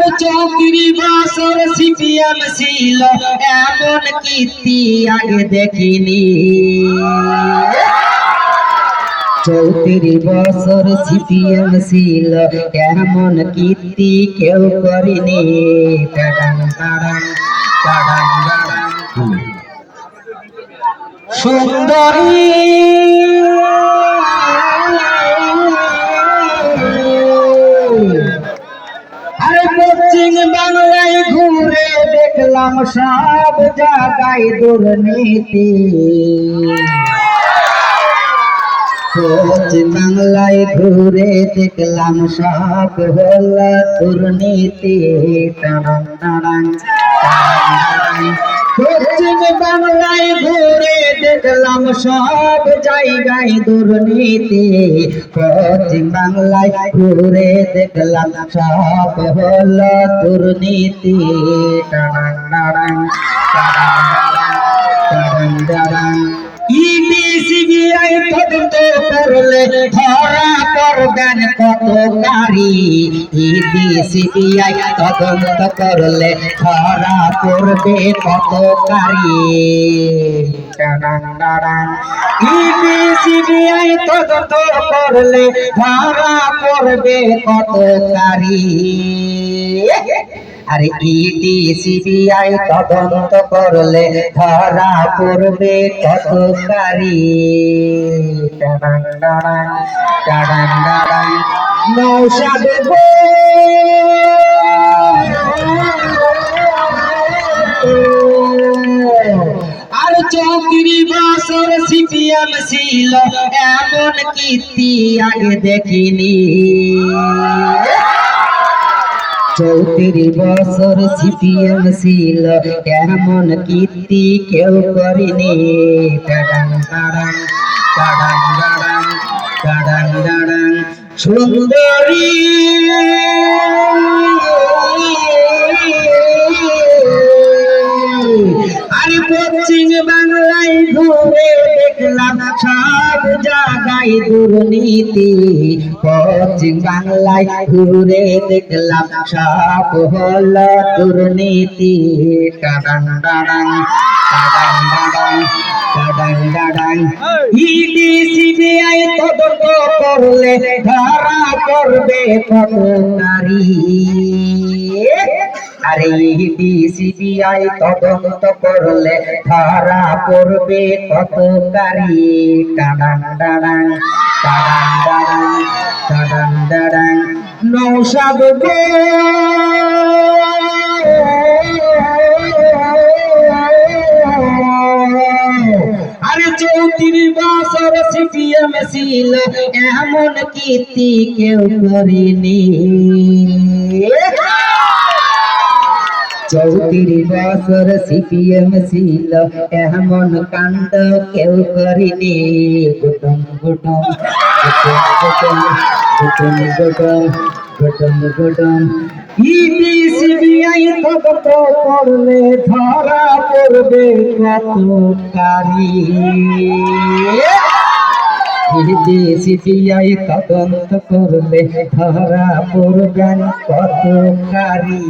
আর চৌত্রিশ বছর সিপিএম ছিল, এমন কীর্তি আগে দেখিনি। চৌত্রিশ বছর সিপিএম ছিল, এমন কীর্তি কেউ করেনি। সুন্দরী পশ্চিম বাংলায় ঘুরে দেখলাম সব জায়গায় দুর্নীতি। পশ্চিম বাংলায় ঘুরে দেখলাম সব হল দুর্নীতি। পশ্চিম বাংলায় ঘুরে দেখলাম সব জায়গায় দুর্নীতি। পশ্চিম বাংলায় ঘুরে দেখলাম সব হল দুর্নীতি। টানাং টানাং টানাং টানাং টানাং ইডি সিবিআই তদন্ত করলে ধরা করবেন কত নারী। ইডি সিবিআই তদন্ত করলে ধরা পড়বে কত নারী। ইডি সিবিআই তদন্ত করলে ধরা পড়বে কত নারী। আরে ইডি সিবিআই তদন্ত করলে ধরা পড়বে কত কারি টাডাং টাডাং টাডাং টাডাং, নৌসাদ আর বছর সিপিএম ছিল, এমন কীর্তি আগে দেখিনি। চৌত্রিশ বছর সিপিএম ছিল এমন কীর্তি কেউ করেনি। টাডাং টাডাং টাডাং টাডাং টাডাং টাডাং। সুন্দরী, আরে পশ্চিম বাংলায় ঘুরে দেখলাম সব জায়গায় দুর্নীতি। পশ্চিম বাংলায় ঘুরে দেখলাম সব হল দুর্নীতি। টাডাং টাডাং টাডাং সিবিআই তদন্ত করলে ধরা করবে কত নারী? আরে ইডি সিবিআই তদন্ত করলে ধরা পড়বে কত কারি টাডাং টাডাং টাডাং টাডাং টাডাং টাডাং। নৌসাদ আরে চৌত্রিশ বছর সিপিএম ছিল, এমন কীর্তি কেউ করিনি। চৌত্রিশ বছর সিপিএম ছিল এমন কাণ্ড কেউ করিনি গুটম গুটম গুটম গুটম গুটম গুটম গুটম ইডি সিবিআই তদন্ত করলে ধরা পড়বে কত কারি ইডি সিবিআই তদন্ত করলে ধরা পড়বেন কত কারি